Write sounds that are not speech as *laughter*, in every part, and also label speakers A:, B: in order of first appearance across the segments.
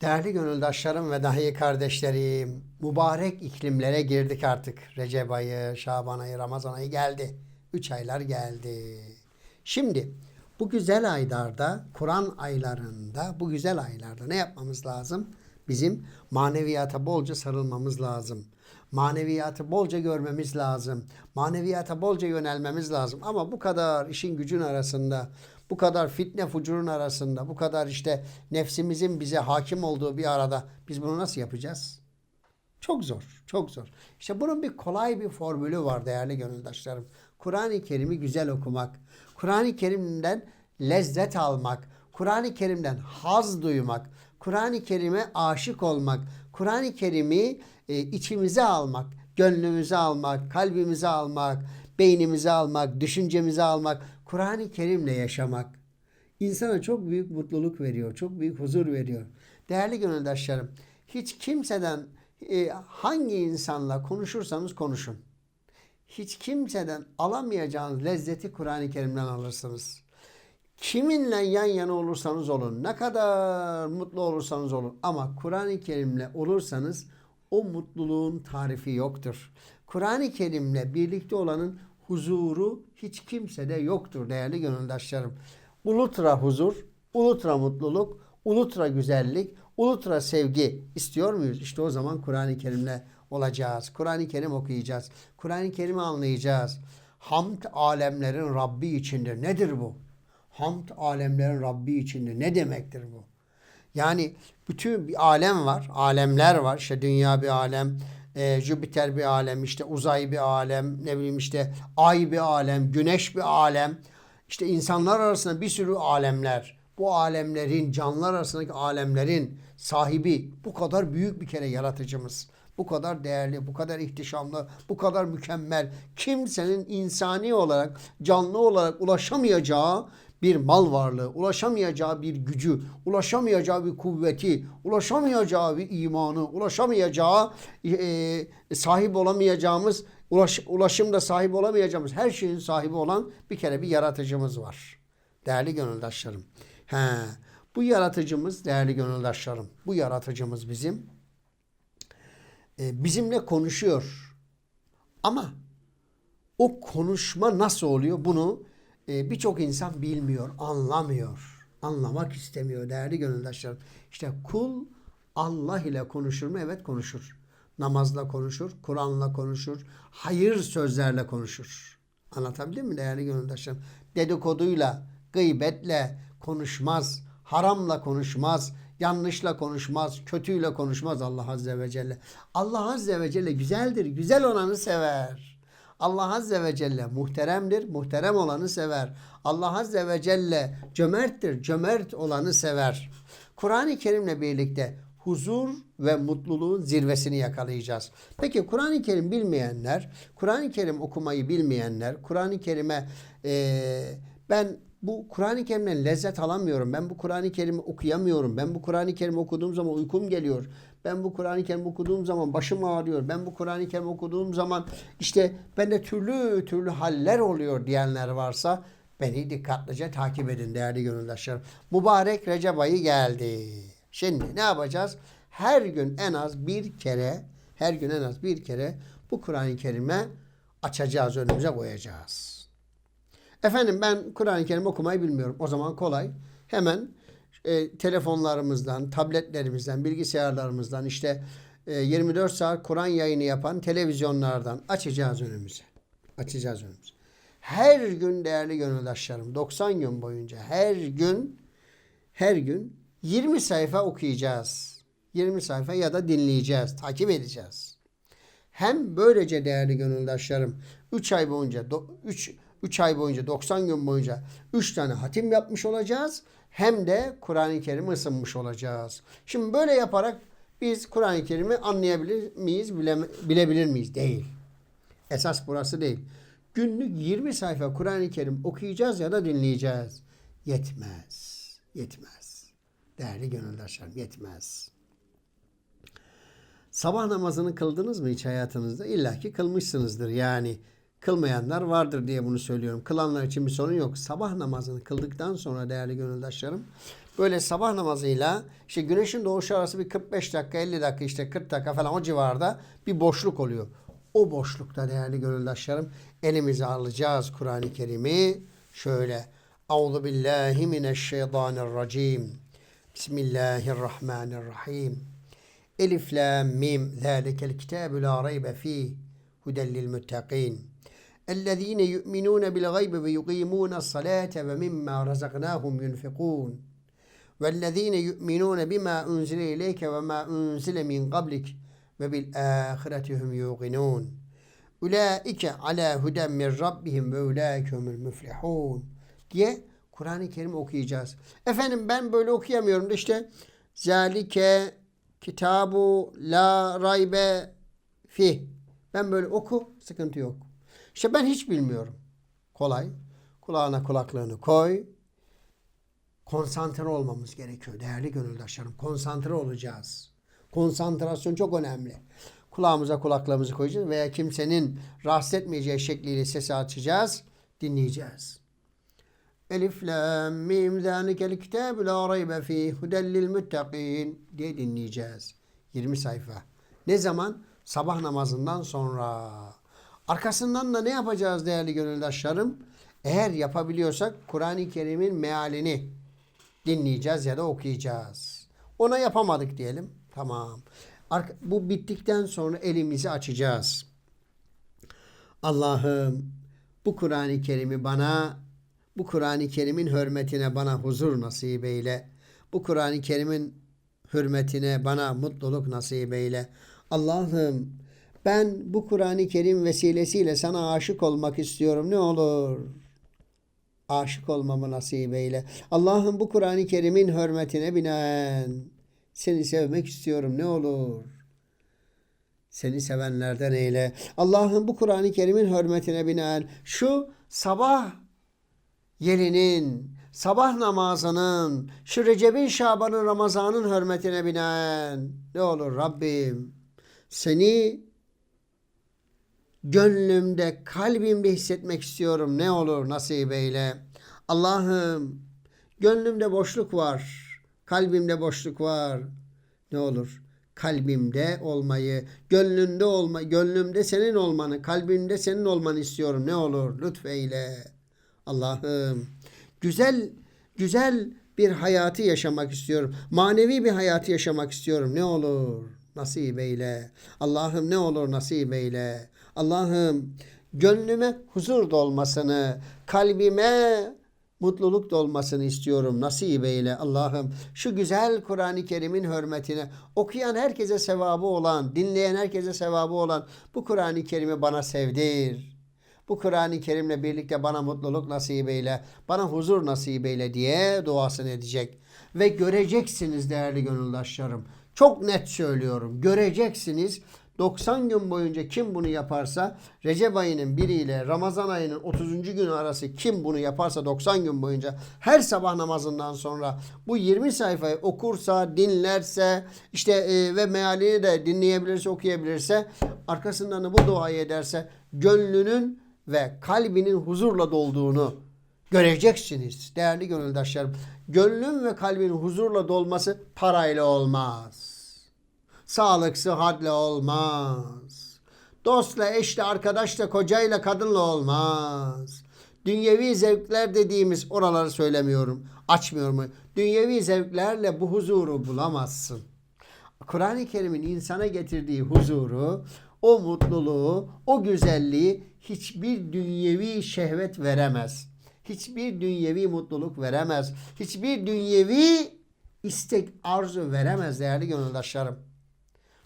A: Değerli gönüldaşlarım ve dahi kardeşlerim, mübarek iklimlere girdik artık. Recep ayı, Şaban ayı, Ramazan ayı geldi. Üç aylar geldi. Şimdi bu güzel aylarda, Kur'an aylarında, bu güzel aylarda ne yapmamız lazım? Bizim maneviyata bolca sarılmamız lazım. Maneviyatı bolca görmemiz lazım. Maneviyata bolca yönelmemiz lazım. Ama bu kadar işin gücün arasında, bu kadar fitne fucurun arasında, bu kadar işte nefsimizin bize hakim olduğu bir arada biz bunu nasıl yapacağız? Çok zor, çok zor. İşte bunun bir kolay bir formülü var değerli gönüldaşlarım. Kur'an-ı Kerim'i güzel okumak, Kur'an-ı Kerim'den lezzet almak, Kur'an-ı Kerim'den haz duymak, Kur'an-ı Kerim'e aşık olmak, Kur'an-ı Kerim'i e, içimize almak, gönlümüze almak, kalbimize almak, beynimize almak, düşüncemize almak, Kur'an-ı Kerim'le yaşamak insana çok büyük mutluluk veriyor, çok büyük huzur veriyor. Değerli gönüldaşlarım, hiç kimseden e, hangi insanla konuşursanız konuşun. Hiç kimseden alamayacağınız lezzeti Kur'an-ı Kerim'den alırsınız. Kiminle yan yana olursanız olun, ne kadar mutlu olursanız olun ama Kur'an-ı Kerim'le olursanız o mutluluğun tarifi yoktur. Kur'an-ı Kerim'le birlikte olanın huzuru hiç kimsede yoktur değerli gönüldaşlarım. Ulutra huzur, ulutra mutluluk, ulutra güzellik, ulutra sevgi istiyor muyuz? İşte o zaman Kur'an-ı Kerim'le olacağız. Kur'an-ı Kerim okuyacağız. Kur'an-ı Kerim'i anlayacağız. Hamd alemlerin Rabbi içindir. Nedir bu? Hamd alemlerin Rabbi içindir. Ne demektir bu? Yani bütün bir alem var. Alemler var. İşte dünya bir alem. E, Jüpiter bir alem. işte uzay bir alem. Ne bileyim işte ay bir alem. Güneş bir alem. İşte insanlar arasında bir sürü alemler. Bu alemlerin, canlılar arasındaki alemlerin sahibi bu kadar büyük bir kere yaratıcımız. Bu kadar değerli, bu kadar ihtişamlı, bu kadar mükemmel. Kimsenin insani olarak, canlı olarak ulaşamayacağı bir mal varlığı, ulaşamayacağı bir gücü, ulaşamayacağı bir kuvveti, ulaşamayacağı bir imanı, ulaşamayacağı e, sahip olamayacağımız, ulaş, ulaşımda sahip olamayacağımız her şeyin sahibi olan bir kere bir yaratıcımız var. Değerli gönüldaşlarım. He, bu yaratıcımız, değerli gönüldaşlarım, bu yaratıcımız bizim e, bizimle konuşuyor. Ama o konuşma nasıl oluyor bunu e, birçok insan bilmiyor, anlamıyor. Anlamak istemiyor değerli gönüldaşlarım. İşte kul Allah ile konuşur mu? Evet konuşur. Namazla konuşur, Kur'an'la konuşur, hayır sözlerle konuşur. Anlatabildim mi değerli gönüldaşlarım? Dedikoduyla, gıybetle konuşmaz, haramla konuşmaz, yanlışla konuşmaz, kötüyle konuşmaz Allah Azze ve Celle. Allah Azze ve Celle güzeldir, güzel olanı sever. Allah Azze ve Celle muhteremdir, muhterem olanı sever. Allah Azze ve Celle cömerttir, cömert olanı sever. Kur'an-ı Kerim'le birlikte huzur ve mutluluğun zirvesini yakalayacağız. Peki Kur'an-ı Kerim bilmeyenler, Kur'an-ı Kerim okumayı bilmeyenler, Kur'an-ı Kerim'e eee, ben bu Kur'an-ı Kerim'den lezzet alamıyorum. Ben bu Kur'an-ı Kerim'i okuyamıyorum. Ben bu Kur'an-ı Kerim'i okuduğum zaman uykum geliyor. Ben bu Kur'an-ı Kerim okuduğum zaman başım ağrıyor. Ben bu Kur'an-ı Kerim okuduğum zaman işte bende türlü türlü haller oluyor diyenler varsa beni dikkatlice takip edin değerli gönüldaşlarım. Mübarek Recep ayı geldi. Şimdi ne yapacağız? Her gün en az bir kere, her gün en az bir kere bu Kur'an-ı Kerim'e açacağız, önümüze koyacağız. Efendim ben Kur'an-ı Kerim okumayı bilmiyorum. O zaman kolay. Hemen e, telefonlarımızdan, tabletlerimizden, bilgisayarlarımızdan işte e, 24 saat Kur'an yayını yapan televizyonlardan açacağız önümüze. Açacağız önümüze. Her gün değerli gönüldaşlarım 90 gün boyunca her gün her gün 20 sayfa okuyacağız. 20 sayfa ya da dinleyeceğiz, takip edeceğiz. Hem böylece değerli gönüldaşlarım 3 ay boyunca 3 3 ay boyunca 90 gün boyunca 3 tane hatim yapmış olacağız. Hem de Kur'an-ı Kerim'i ısınmış olacağız. Şimdi böyle yaparak biz Kur'an-ı Kerim'i anlayabilir miyiz, bile, bilebilir miyiz? Değil. Esas burası değil. Günlük 20 sayfa Kur'an-ı Kerim okuyacağız ya da dinleyeceğiz. Yetmez. Yetmez. Değerli gönüldaşlarım yetmez. Sabah namazını kıldınız mı hiç hayatınızda? İlla ki kılmışsınızdır. Yani kılmayanlar vardır diye bunu söylüyorum. Kılanlar için bir sorun yok. Sabah namazını kıldıktan sonra değerli gönüldaşlarım böyle sabah namazıyla işte güneşin doğuşu arası bir 45 dakika 50 dakika işte 40 dakika falan o civarda bir boşluk oluyor. O boşlukta değerli gönüldaşlarım elimize alacağız Kur'an-ı Kerim'i şöyle. Euzu billahi mineşşeytanirracim. Bismillahirrahmanirrahim. Elif lam mim zalikel kitabu la raybe fih huden lil muttaqin. اَلَّذ۪ينَ يُؤْمِنُونَ بِالْغَيْبِ وَيُقِيمُونَ الصَّلَاةَ وَمِمَّا رَزَقْنَاهُمْ يُنْفِقُونَ وَالَّذ۪ينَ يُؤْمِنُونَ بِمَا اُنْزِلَ اِلَيْكَ وَمَا اُنْزِلَ مِنْ قَبْلِكَ وَبِالْآخِرَةِ هُمْ يُوقِنُونَ اُلَٰئِكَ عَلَى هُدًى مِنْ رَبِّهِمْ وَاُلَٰئِكَ هُمُ الْمُفْلِحُونَ diye Kur'an-ı Kerim okuyacağız. Efendim ben böyle okuyamıyorum da işte Zalike kitabu la raybe fi. Ben böyle oku sıkıntı yok. İşte ben hiç bilmiyorum. Kolay. Kulağına kulaklığını koy. Konsantre olmamız gerekiyor değerli gönüldaşlarım. Konsantre olacağız. Konsantrasyon çok önemli. Kulağımıza kulaklığımızı koyacağız veya kimsenin rahatsız etmeyeceği şekliyle sesi açacağız. Dinleyeceğiz. Elif lam mim zânikel kitâbu lâ raybe fîh huden lil muttaqîn diye dinleyeceğiz. 20 sayfa. Ne zaman? Sabah namazından sonra. Arkasından da ne yapacağız değerli gönüldaşlarım? Eğer yapabiliyorsak Kur'an-ı Kerim'in mealini dinleyeceğiz ya da okuyacağız. Ona yapamadık diyelim. Tamam. Bu bittikten sonra elimizi açacağız. Allah'ım bu Kur'an-ı Kerim'i bana bu Kur'an-ı Kerim'in hürmetine bana huzur nasip eyle. Bu Kur'an-ı Kerim'in hürmetine bana mutluluk nasip eyle. Allah'ım ben bu Kur'an-ı Kerim vesilesiyle sana aşık olmak istiyorum. Ne olur? Aşık olmamı nasip eyle. Allah'ım bu Kur'an-ı Kerim'in hürmetine binaen seni sevmek istiyorum. Ne olur? Seni sevenlerden eyle. Allah'ım bu Kur'an-ı Kerim'in hürmetine binaen şu sabah yelinin, sabah namazının, şu Recep'in, Şaban'ın, Ramazan'ın hürmetine binaen ne olur Rabbim seni gönlümde, kalbimde hissetmek istiyorum. Ne olur nasip eyle. Allah'ım gönlümde boşluk var. Kalbimde boşluk var. Ne olur kalbimde olmayı, gönlünde olma, gönlümde senin olmanı, kalbimde senin olmanı istiyorum. Ne olur lütfeyle. Allah'ım güzel güzel bir hayatı yaşamak istiyorum. Manevi bir hayatı yaşamak istiyorum. Ne olur nasip eyle. Allah'ım ne olur nasip eyle. Allah'ım gönlüme huzur dolmasını, kalbime mutluluk dolmasını istiyorum. Nasip eyle Allah'ım. Şu güzel Kur'an-ı Kerim'in hürmetine okuyan herkese sevabı olan, dinleyen herkese sevabı olan bu Kur'an-ı Kerim'i bana sevdir. Bu Kur'an-ı Kerim'le birlikte bana mutluluk nasip eyle, bana huzur nasip eyle diye duasını edecek. Ve göreceksiniz değerli gönüldaşlarım. Çok net söylüyorum. Göreceksiniz. 90 gün boyunca kim bunu yaparsa Recep ayının 1 ile Ramazan ayının 30. günü arası kim bunu yaparsa 90 gün boyunca her sabah namazından sonra bu 20 sayfayı okursa, dinlerse işte e, ve mealini de dinleyebilirse, okuyabilirse arkasından da bu duayı ederse gönlünün ve kalbinin huzurla dolduğunu göreceksiniz değerli gönüldaşlarım. Gönlün ve kalbin huzurla dolması parayla olmaz. Sağlık sıhhatle olmaz. Dostla, eşle, arkadaşla, kocayla, kadınla olmaz. Dünyevi zevkler dediğimiz oraları söylemiyorum. Açmıyorum. Dünyevi zevklerle bu huzuru bulamazsın. Kur'an-ı Kerim'in insana getirdiği huzuru, o mutluluğu, o güzelliği hiçbir dünyevi şehvet veremez. Hiçbir dünyevi mutluluk veremez. Hiçbir dünyevi istek, arzu veremez değerli gönüldaşlarım.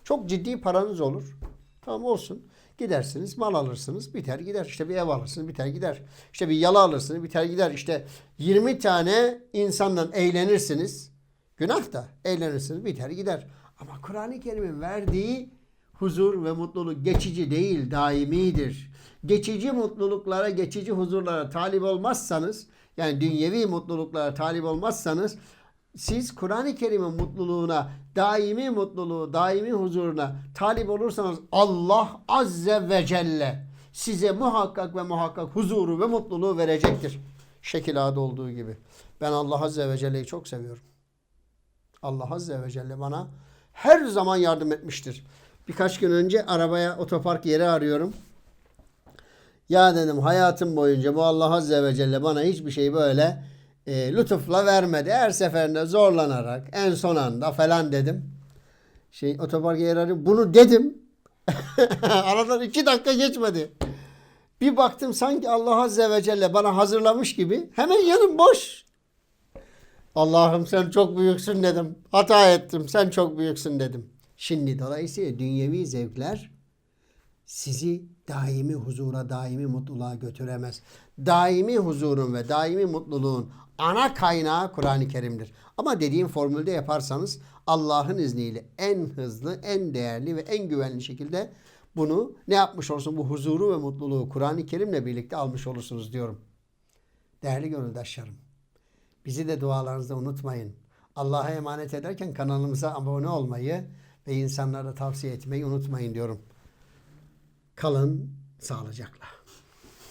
A: Çok ciddi paranız olur. Tamam olsun. Gidersiniz, mal alırsınız, biter gider. İşte bir ev alırsınız, biter gider. İşte bir yalı alırsınız, biter gider. İşte 20 tane insanla eğlenirsiniz. Günah da eğlenirsiniz, biter gider. Ama Kur'an-ı Kerim'in verdiği huzur ve mutluluk geçici değil, daimidir. Geçici mutluluklara, geçici huzurlara talip olmazsanız, yani dünyevi mutluluklara talip olmazsanız siz Kur'an-ı Kerim'in mutluluğuna, daimi mutluluğu, daimi huzuruna talip olursanız Allah Azze ve Celle size muhakkak ve muhakkak huzuru ve mutluluğu verecektir. Şekil adı olduğu gibi. Ben Allah Azze ve Celle'yi çok seviyorum. Allah Azze ve Celle bana her zaman yardım etmiştir. Birkaç gün önce arabaya otopark yeri arıyorum. Ya dedim hayatım boyunca bu Allah Azze ve Celle bana hiçbir şey böyle e, lütufla vermedi. Her seferinde zorlanarak en son anda falan dedim. Şey otopark yeri arıyorum. Bunu dedim. *laughs* Aradan iki dakika geçmedi. Bir baktım sanki Allah Azze ve Celle bana hazırlamış gibi. Hemen yanım boş. Allah'ım sen çok büyüksün dedim. Hata ettim. Sen çok büyüksün dedim. Şimdi dolayısıyla dünyevi zevkler sizi daimi huzura, daimi mutluluğa götüremez. Daimi huzurun ve daimi mutluluğun ana kaynağı Kur'an-ı Kerim'dir. Ama dediğim formülde yaparsanız Allah'ın izniyle en hızlı, en değerli ve en güvenli şekilde bunu ne yapmış olursun bu huzuru ve mutluluğu Kur'an-ı Kerim'le birlikte almış olursunuz diyorum. Değerli gönüldaşlarım. Bizi de dualarınızda unutmayın. Allah'a emanet ederken kanalımıza abone olmayı ve insanlara tavsiye etmeyi unutmayın diyorum. Kalın sağlıcakla.